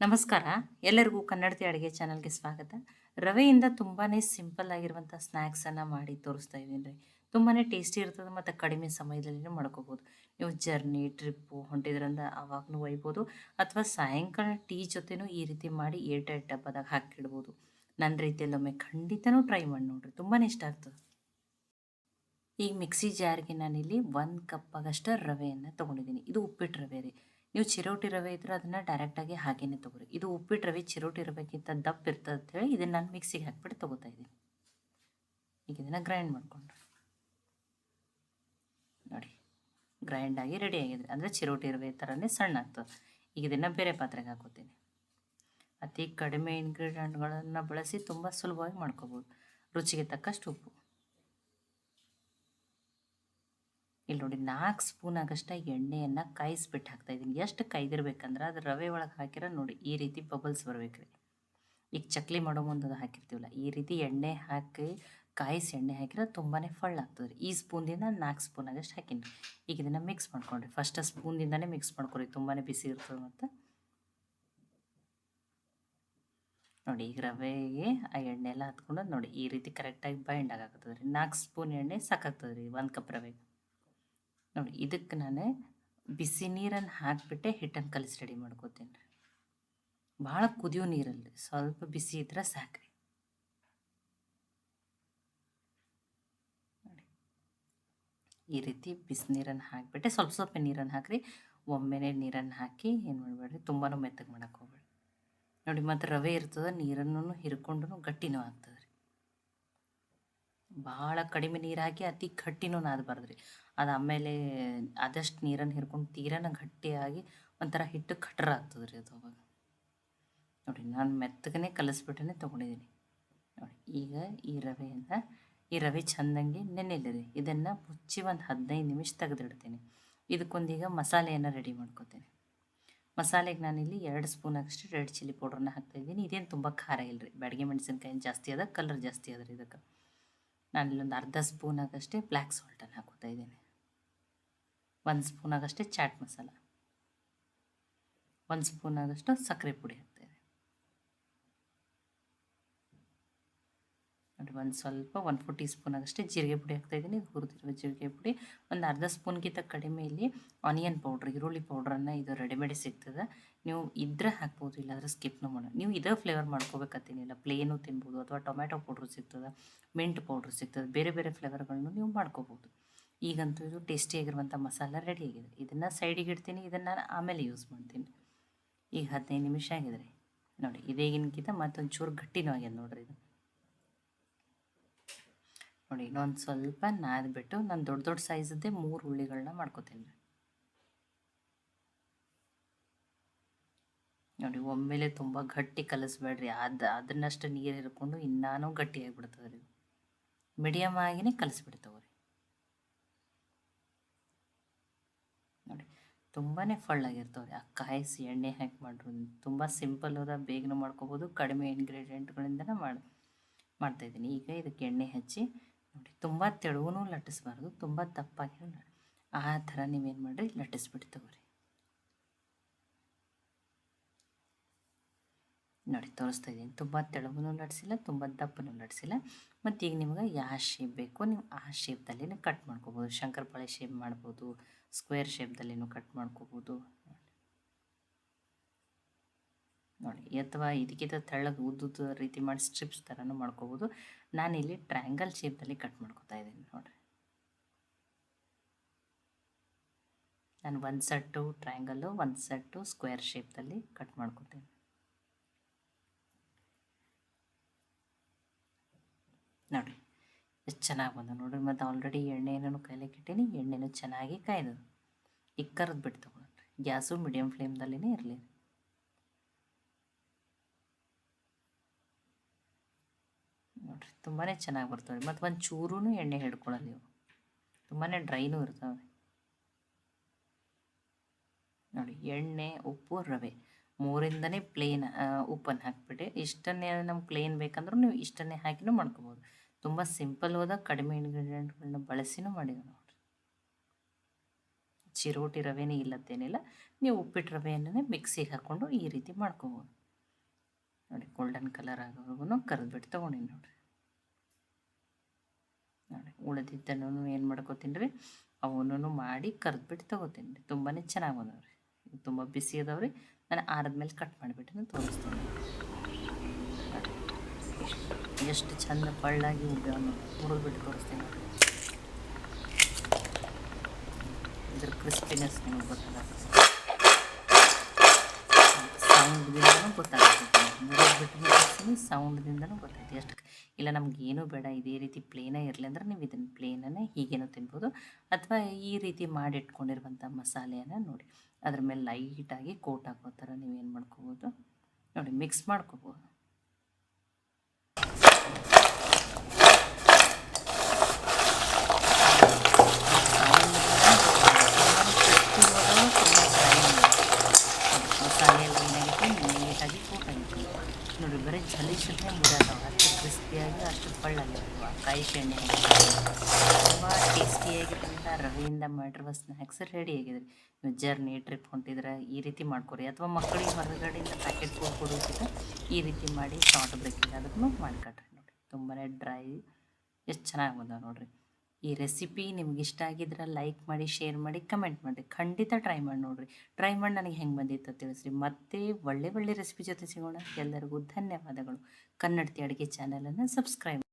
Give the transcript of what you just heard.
ನಮಸ್ಕಾರ. ಎಲ್ಲರಿಗೂ ಕನ್ನಡತಿ ಅಡುಗೆ ಚಾನಲ್ಗೆ ಸ್ವಾಗತ. ರವೆಯಿಂದ ತುಂಬಾ ಸಿಂಪಲ್ ಆಗಿರುವಂಥ ಸ್ನ್ಯಾಕ್ಸನ್ನು ಮಾಡಿ ತೋರಿಸ್ತಾ ಇದ್ದೀನಿ ರೀ. ತುಂಬಾ ಟೇಸ್ಟಿ ಇರ್ತದೆ ಮತ್ತು ಕಡಿಮೆ ಸಮಯದಲ್ಲಿ ಮಾಡ್ಕೋಬೋದು. ನೀವು ಜರ್ನಿ ಟ್ರಿಪ್ಪು ಹೊಂಟಿದ್ರಿಂದ ಆವಾಗೂ ಒಯ್ಬೋದು ಅಥವಾ ಸಾಯಂಕಾಲ ಟೀ ಜೊತೆನೂ ಈ ರೀತಿ ಮಾಡಿ ಏಟ ಡಬ್ಬದಾಗ ಹಾಕಿಡ್ಬೋದು. ನನ್ನ ರೀತಿಯಲ್ಲಿ ಒಮ್ಮೆ ಖಂಡಿತನೂ ಟ್ರೈ ಮಾಡಿ ನೋಡಿರಿ. ತುಂಬಾ ಇಷ್ಟ ಆಗ್ತದೆ. ಈಗ ಮಿಕ್ಸಿ ಜಾರ್ಗೆ ನಾನಿಲ್ಲಿ ಒಂದು ಕಪ್ ಆಗಷ್ಟು ರವೆಯನ್ನು ತೊಗೊಂಡಿದ್ದೀನಿ. ಇದು ಉಪ್ಪಿಟ್ಟು ರವೆ ರೀ. ನೀವು ಚಿರೋಟಿ ರವೆ ಇದ್ರೆ ಅದನ್ನು ಡೈರೆಕ್ಟಾಗಿ ಹಾಗೇನೆ ತೊಗೊರಿ. ಇದು ಉಪ್ಪಿಟ್ಟು ರವೆ ಚಿರೋಟಿ ರವೆಗಿಂತ ದಪ್ಪ ಇರ್ತದೆ ಅಂತ ಹೇಳಿ ಇದನ್ನು ನಾನು ಮಿಕ್ಸಿಗೆ ಹಾಕ್ಬಿಟ್ಟು ತೊಗೋತಾ ಇದ್ದೀನಿ. ಈಗ ಇದನ್ನು ಗ್ರೈಂಡ್ ಮಾಡಿಕೊಂಡು. ನೋಡಿ ಗ್ರೈಂಡ್ ಆಗಿ ರೆಡಿ ಆಗಿದೆ. ಅಂದರೆ ಚಿರೋಟಿ ರವೆ ಥರನೇ ಸಣ್ಣ ಆಗ್ತದೆ. ಈಗ ಇದನ್ನು ಬೇರೆ ಪಾತ್ರೆಗೆ ಹಾಕೋತೀನಿ. ಅತಿ ಕಡಿಮೆ ಇಂಗ್ರೀಡಿಯೆಂಟ್ಗಳನ್ನು ಬಳಸಿ ತುಂಬ ಸುಲಭವಾಗಿ ಮಾಡ್ಕೋಬೋದು. ರುಚಿಗೆ ತಕ್ಕಷ್ಟು ಉಪ್ಪು. ಇಲ್ಲಿ ನೋಡಿ ನಾಲ್ಕು ಸ್ಪೂನ್ ಆಗಷ್ಟು ಎಣ್ಣೆಯನ್ನು ಕಾಯಿಸ್ಬಿಟ್ಟು ಹಾಕ್ತಾಯಿದ್ದೀನಿ ಎಷ್ಟು ಕಾಯ್ದಿರ್ಬೇಕಂದ್ರೆ ಅದು ರವೆ ಒಳಗೆ ಹಾಕಿರೋ ನೋಡಿ ಈ ರೀತಿ ಬಬಲ್ಸ್ ಬರ್ಬೇಕು ರೀ ಈಗ ಚಕ್ಲಿ ಮಾಡೋ ಮುಂದೆ ಅದು ಹಾಕಿರ್ತೀವಲ್ಲ, ಈ ರೀತಿ ಎಣ್ಣೆ ಹಾಕಿ ಕಾಯಿಸಿ ಎಣ್ಣೆ ಹಾಕಿದ್ರೆ ತುಂಬಾ ಫಳ್ಳಾಗ್ತದೆ ರೀ ಈ ಸ್ಪೂನ್ದಿಂದ ನಾಲ್ಕು ಸ್ಪೂನ್ ಆಗಷ್ಟು ಹಾಕಿನಿ. ಈಗ ಇದನ್ನು ಮಿಕ್ಸ್ ಮಾಡ್ಕೊಂಡ್ರಿ. ಫಸ್ಟ್ ಸ್ಪೂನ್ದಿಂದನೇ ಮಿಕ್ಸ್ ಮಾಡ್ಕೊರಿ ತುಂಬಾ ಬಿಸಿ ಇರ್ತದೆ ಮತ್ತು. ನೋಡಿ ಈಗ ರವೆಗೆ ಆ ಎಣ್ಣೆ ಎಲ್ಲ ಹತ್ಕೊಂಡು ನೋಡಿ ಈ ರೀತಿ ಕರೆಕ್ಟಾಗಿ ಬೈಂಡ್ ಆಗಾಕತ್ತದ ರೀ ನಾಲ್ಕು ಸ್ಪೂನ್ ಎಣ್ಣೆ ಸಾಕಾಗ್ತದೆ ರೀ ಒಂದು ಕಪ್ ರವೆಗೆ. ನೋಡಿ, ಇದಕ್ಕೆ ನಾನು ಬಿಸಿ ನೀರನ್ನು ಹಾಕಿಬಿಟ್ಟೆ ಹಿಟ್ಟನ್ನು ಕಲಿಸಿ ರೆಡಿ ಮಾಡ್ಕೋತೀನಿ ರೀ. ಭಾಳ ಕುದಿಯೋ ನೀರಲ್ಲಿ, ಸ್ವಲ್ಪ ಬಿಸಿ ಇದ್ರೆ ಸಾಕ್ರಿ. ನೋಡಿ, ಈ ರೀತಿ ಬಿಸಿ ನೀರನ್ನು ಹಾಕಿಬಿಟ್ಟೆ, ಸ್ವಲ್ಪ ಸ್ವಲ್ಪ ನೀರನ್ನು ಹಾಕಿರಿ. ಒಮ್ಮೆನೇ ನೀರನ್ನು ಹಾಕಿ ಏನು ಮಾಡಬೇಡ್ರಿ ತುಂಬಾ ಮೆತ್ತಗೆ ಮಾಡೋಕೆ ಹೋಗ್ಬೇಡಿ ನೋಡಿ, ಮತ್ತು ರವೆ ಇರ್ತದೆ ನೀರನ್ನು ಹಿರ್ಕೊಂಡು ಗಟ್ಟಿನೂ ಆಗ್ತದೆ ರೀ. ಭಾಳ ಕಡಿಮೆ ನೀರು ಹಾಕಿ ಅತಿ ಗಟ್ಟಿನೂ ನಾದಬಾರ್ದು ರೀ. ಅದು ಆಮೇಲೆ ಆದಷ್ಟು ನೀರನ್ನು ಹಿರ್ಕೊಂಡು ತೀರನ ಗಟ್ಟಿಯಾಗಿ ಒಂಥರ ಹಿಟ್ಟು ಕಟ್ರ ಆಗ್ತದೆ ರೀ ಅದು ಅವಾಗ. ನೋಡಿ, ನಾನು ಮೆತ್ತಗನೆ ಕಲಿಸ್ಬಿಟ್ಟೇ ತೊಗೊಂಡಿದ್ದೀನಿ ನೋಡಿ, ಈಗ ಈ ರವೆಯನ್ನು, ಈ ರವೆ ಚೆಂದಂಗೆ ರೀ ಇದನ್ನು ಮುಚ್ಚಿ ಒಂದು ಹದಿನೈದು ನಿಮಿಷ ತೆಗೆದಿಡ್ತೀನಿ. ಇದಕ್ಕೊಂದೀಗ ಮಸಾಲೆಯನ್ನು ರೆಡಿ ಮಾಡ್ಕೋತೀನಿ. ಮಸಾಲೆಗೆ ನಾನಿಲ್ಲಿ ಎರಡು ಸ್ಪೂನ್ ಅಷ್ಟು ರೆಡ್ ಚಿಲ್ಲಿ ಪೌಡ್ರನ್ನ ಹಾಕ್ತಾಯಿದ್ದೀನಿ ಇದೇನು ತುಂಬ ಖಾರ ಇಲ್ಲ ರೀ ಮೆಣಸಿನಕಾಯಿ ಜಾಸ್ತಿ ಅದ ಕಲರ್ ಜಾಸ್ತಿ ಅದ ರೀ ಇದಕ್ಕೆ. ನಾನಿಲ್ಲೊಂದು ಅರ್ಧ ಸ್ಪೂನ್ ಆಗಷ್ಟೇ ಬ್ಲ್ಯಾಕ್ ಸಾಲ್ಟನ್ನು ಹಾಕೋತಾ ಇದ್ದೀನಿ. ಒಂದು ಸ್ಪೂನ್ ಆಗಷ್ಟೇ ಚಾಟ್ ಮಸಾಲ. ಒಂದು ಸ್ಪೂನ್ ಆಗಷ್ಟು ಸಕ್ಕರೆ ಪುಡಿ ಹಾಕ್ತೇವೆ ನೋಡಿ, ಒಂದು ಸ್ವಲ್ಪ ಒಂದು ಫೋರ್ ಟೀ ಸ್ಪೂನ್ ಆಗಷ್ಟೇ ಜೀರಿಗೆ ಪುಡಿ ಹಾಕ್ತಾಯಿದ್ದೀನಿ ಇದು ಹುರಿದಿರುವ ಜೀರಿಗೆ ಪುಡಿ. ಒಂದು ಅರ್ಧ ಸ್ಪೂನ್ಗಿಂತ ಕಡಿಮೆ ಇಲ್ಲಿ ಆನಿಯನ್ ಪೌಡ್ರ್, ಈರುಳ್ಳಿ ಪೌಡ್ರನ್ನು ಇದು ರೆಡಿಮೇಡ್ ಸಿಗ್ತದೆ. ನೀವು ಇದ್ರೆ ಹಾಕ್ಬೋದು, ಇಲ್ಲಾಂದರೆ ಸ್ಕಿಪ್ನು ಮಾಡೋಣ. ನೀವು ಇದೇ ಫ್ಲೇವರ್ ಮಾಡ್ಕೋಬೇಕಂತೇನಿಲ್ಲ. ಪ್ಲೇನು ತಿನ್ಬೋದು, ಅಥವಾ ಟೊಮ್ಯಾಟೊ ಪೌಡ್ರ್ ಸಿಗ್ತದೆ, ಮಿಂಟ್ ಪೌಡ್ರ್ ಸಿಗ್ತದೆ. ಬೇರೆ ಬೇರೆ ಫ್ಲೇವರ್ಗಳನ್ನು ನೀವು ಮಾಡ್ಕೋಬೋದು. ಈಗಂತೂ ಇದು ಟೇಸ್ಟಿಯಾಗಿರುವಂಥ ಮಸಾಲ ರೆಡಿ ಆಗಿದೆ. ಇದನ್ನು ಸೈಡಿಗೆ ಇಡ್ತೀನಿ, ಇದನ್ನು ನಾನು ಆಮೇಲೆ ಯೂಸ್ ಮಾಡ್ತೀನಿ. ಈಗ ಹದಿನೈದು ನಿಮಿಷ ಆಗಿದೆ ರೀ ನೋಡಿ ಇದೇಗಿನಕ್ಕಿಂತ ಮತ್ತೊಂದು ಚೂರು ಗಟ್ಟಿನೂ ಆಗ್ಯದ ನೋಡ್ರಿ ಇದು. ನೋಡಿ, ಇನ್ನೊಂದು ಸ್ವಲ್ಪ ನಾದ್ಬಿಟ್ಟು ನಾನು ದೊಡ್ಡ ದೊಡ್ಡ ಸೈಜದ್ದೇ ಮೂರು ಹುಳಿಗಳನ್ನ ಮಾಡ್ಕೋತೀನಿ ನೋಡಿ, ಒಮ್ಮೆಲೆ ತುಂಬ ಗಟ್ಟಿ ಕಲಿಸ್ಬೇಡ್ರಿ. ಅದು, ಅದನ್ನಷ್ಟು ನೀರು ಹಿರ್ಕೊಂಡು ಇನ್ನೂ ಗಟ್ಟಿ ರೀ ಮೀಡಿಯಮ್ ಆಗಿನೇ ಕಲಿಸ್ಬಿಡ್ತವ್ರಿ ನೋಡಿ ತುಂಬಾ ಫಳ್ಳಾಗಿರ್ತವೆ ಆ ಕಾಯಿಸಿ ಎಣ್ಣೆ ಹಾಕಿ ಮಾಡ್ರು, ತುಂಬ ಸಿಂಪಲ್ ಅದ, ಬೇಗನೂ ಮಾಡ್ಕೋಬೋದು, ಕಡಿಮೆ ಇಂಗ್ರೀಡಿಯೆಂಟ್ಗಳಿಂದನೇ ಮಾಡಿ, ಮಾಡ್ತಾಯಿದ್ದೀನಿ. ಈಗ ಇದಕ್ಕೆ ಎಣ್ಣೆ ಹಚ್ಚಿ, ನೋಡಿ, ತುಂಬ ತೆಳುವೂ ಲಟ್ಟಿಸ್ಬಾರ್ದು, ತುಂಬ ದಪ್ಪಾಗಿ ಆ ಥರ ನೀವೇನು ಮಾಡಿರಿ ಲಟ್ಟಿಸ್ಬಿಟ್ಟು ತಗೋರಿ. ನೋಡಿ, ತೋರಿಸ್ತಾ ಇದ್ದೀನಿ. ತುಂಬ ತೆಳುವೂ ನಡೆಸಿಲ್ಲ, ತುಂಬ ದಪ್ಪನೂ ಲಟ್ಸಿಲ್ಲ ಮತ್ತು ಈಗ ನಿಮ್ಗೆ ಯಾವ ಶೇಪ್ ಬೇಕು ನೀವು ಆ ಶೇಪ್ದಲ್ಲಿ ಕಟ್ ಮಾಡ್ಕೋಬೋದು. ಶಂಕರಪಾಳೆ ಶೇಪ್ ಮಾಡ್ಬೋದು ಸ್ಕ್ವೇರ್ ಶೇಪ್ದಲ್ಲಿನೂ ಕಟ್ ಮಾಡ್ಕೋಬೋದು. ನೋಡಿ, ಅಥವಾ ಇದಕ್ಕಿಂತ ತೆಳ್ಳಗೆ ಉದ್ದುದ ರೀತಿ ಮಾಡಿ ಸ್ಟ್ರಿಪ್ಸ್ ಥರನೂ ಮಾಡ್ಕೋಬೋದು. ನಾನಿಲ್ಲಿ ಟ್ರ್ಯಾಂಗಲ್ ಶೇಪ್ದಲ್ಲಿ ಕಟ್ ಮಾಡ್ಕೋತಾ ಇದ್ದೀನಿ, ನೋಡಿರಿ. ನಾನು ಒಂದು ಸೆಟ್ಟು ಟ್ರ್ಯಾಂಗಲ್ಲು ಒಂದು ಸೆಟ್ಟು ಸ್ಕ್ವೇರ್ ಶೇಪ್ದಲ್ಲಿ ಕಟ್ ಮಾಡ್ಕೊತೀನಿ. ನೋಡಿರಿ, ಎಷ್ಟು ಚೆನ್ನಾಗಿ ಬಂದವು ನೋಡಿರಿ, ಮತ್ತು ಆಲ್ರೆಡಿ ಎಣ್ಣೆನೂ ಇಟ್ಟೀನಿ ಎಣ್ಣೆನೂ ಚೆನ್ನಾಗಿ ಕಾಯ್ದದು. ಈಗ ಬಿಟ್ಟು ತೊಗೊಳ್ರಿ ಗ್ಯಾಸು ಮೀಡಿಯಮ್ ಫ್ಲೇಮ್ದಲ್ಲಿನೇ ಇರಲಿ. ನೋಡಿರಿ ತುಂಬಾ ಚೆನ್ನಾಗಿ ಬರ್ತವೆ ಮತ್ತು ಒಂದು ಚೂರೂ ಎಣ್ಣೆ ಹಿಡ್ಕೊಳ್ಳಲ್ಲ ಇವು ತುಂಬಾ ಡ್ರೈನೂ ಇರ್ತವೆ ನೋಡಿ ಎಣ್ಣೆ, ಉಪ್ಪು, ರವೆ. ಮೂರಿಂದನೇ ಪ್ಲೇನ್ ಉಪ್ಪನ್ನು ಹಾಕಿಬಿಡಿ ಇಷ್ಟನ್ನೇ ನಮ್ಗೆ ಪ್ಲೇನ್ ಬೇಕಂದ್ರೂ ನೀವು ಇಷ್ಟನ್ನೇ ಹಾಕಿನೂ ಮಾಡ್ಕೋಬೋದು. ತುಂಬ ಸಿಂಪಲ್ ಹೋದ ಕಡಿಮೆ ಇಂಗ್ರೀಡಿಯೆಂಟ್ಗಳನ್ನ ಬಳಸಿನೂ ಮಾಡಿದೆ ನೋಡಿರಿ. ಚಿರೋಟಿ ರವೆನೇ ಇಲ್ಲತ್ತೇನಿಲ್ಲ ನೀವು ಉಪ್ಪಿಟ್ಟು ರವೆಯನ್ನೇ ಮಿಕ್ಸಿಗೆ ಹಾಕ್ಕೊಂಡು ಈ ರೀತಿ ಮಾಡ್ಕೋಬೋದು. ನೋಡಿ ಗೋಲ್ಡನ್ ಕಲರ್ ಆಗೋವರೆಗೂ ಕರೆದ್ಬಿಟ್ಟು ತೊಗೊಂಡಿನಿ ನೋಡಿರಿ. ನೋಡಿ ಉಳಿದಿದ್ದನ್ನು ಏನು ಮಾಡ್ಕೋತೀನಿ ರೀ ಅವನ್ನೂ ಮಾಡಿ ಕರೆದ್ಬಿಟ್ಟು ತೊಗೋತೀನಿ ರೀ. ತುಂಬಾ ಚೆನ್ನಾಗಿ ಬಂದವ್ರಿ. ತುಂಬ ಬಿಸಿ ಅದಾವ್ರಿ ನಾನು ಆರದ ಮೇಲೆ ಕಟ್ ಮಾಡಿಬಿಟ್ಟು ತೋರಿಸ್ತೀನಿ. ನೋಡಿ. ಎಷ್ಟು- ಚಂದ ಪಳ್ಳಾಗಿ ಉಬ್ಬ್ಯಾವ ಹುರಿದ್ಬಿಟ್ಟು ತೋರಿಸ್ತೀನಿ ಇದ್ರ ಕ್ರಿಸ್ಪಿನೆಸ್ ನಿಮಗೆ ಗೊತ್ತಾಗುತ್ತೆ ಸೌಂಡ್ದಿಂದನೂ ಗೊತ್ತಾಗುತ್ತೆ ತೋರಿಸ್ತೀನಿ ಸೌಂಡ್ದಿಂದನೂ ಗೊತ್ತಾಯ್ತು ಎಷ್ಟು ಇಲ್ಲ, ನಮ್ಗೆ ಬೇಡ. ಇದೇ ರೀತಿ ಪ್ಲೇನೇ ಇರಲಿ ಅಂದ್ರೆ ನೀವು ಇದನ್ನು ಪ್ಲೇನನ್ನೇ ಹೀಗೇನೋ ತಿನ್ಬೋದು. ಅಥವಾ ಈ ರೀತಿ ಮಾಡಿಟ್ಕೊಂಡಿರುವಂಥ ಮಸಾಲೆಯನ್ನು ನೋಡಿ. ಅದ್ರ ಮೇಲೆ ಲೈಟಾಗಿ ಕೋಟ್ ಹಾಕೋ ಥರ ನೀವೇನು ಮಾಡ್ಕೋಬೋದು? ನೋಡಿ ಮಿಕ್ಸ್ ಮಾಡ್ಕೋಬೋದು. ನೋಡಿ, ಬರೀ ಜಲಿಸಿದ್ರೆ ಮುರಿಯೋದವ ಅಷ್ಟು ಕ್ರಿಸ್ಪಿಯಾಗಿ ಅಷ್ಟು ಪಳ್ಳಾಗಿರುವ ಕಾಯಿ ಎಣ್ಣೆ. ತುಂಬ ಟೇಸ್ಟಿಯಾಗಿರೋದ್ರಿಂದ ರವೆಯಿಂದ ಮಾಡಿರುವ ಸ್ನ್ಯಾಕ್ಸ್ ರೆಡಿ ಆಗಿದೆ ನೀವು ಜರ್ನಿ, ಟ್ರಿಪ್ ಹೊಂಟಿದ್ರೆ ಈ ರೀತಿ ಮಾಡ್ಕೊರಿ. ಅಥವಾ ಮಕ್ಕಳಿಗೆ ಹೊರಗಡೆಯಿಂದ ಪ್ಯಾಕೆಟ್ ಫುಡ್ ಈ ರೀತಿ ಮಾಡಿ ಶಾರ್ಟ್ ಬ್ರೇಕ್ ಅದನ್ನು ಮಾಡ್ಕೊಟ್ರಿ ನೋಡಿರಿ. ತುಂಬಾ ಡ್ರೈ ಎಷ್ಟು ಚೆನ್ನಾಗಿ ಬಂದವೆ ನೋಡಿರಿ. ಈ ರೆಸಿಪಿ ನಿಮ್ಗೆ ಇಷ್ಟ ಆಗಿದ್ರೆ ಲೈಕ್ ಮಾಡಿ ಶೇರ್ ಮಾಡಿ ಕಮೆಂಟ್ ಮಾಡಿರಿ. ಖಂಡಿತ ಟ್ರೈ ಮಾಡಿ ನೋಡಿರಿ. ಟ್ರೈ ಮಾಡಿ ನನಗೆ ಹೆಂಗೆ ಬಂದಿತ್ತು ತಿಳಿಸ್ರಿ. ಮತ್ತೆ ಒಳ್ಳೆ ಒಳ್ಳೆ ರೆಸಿಪಿ ಜೊತೆ ಸಿಗೋಣ. ಎಲ್ಲರಿಗೂ ಧನ್ಯವಾದಗಳು. ಕನ್ನಡತಿ ಅಡುಗೆ ಚಾನಲನ್ನು ಸಬ್ಸ್ಕ್ರೈಬ್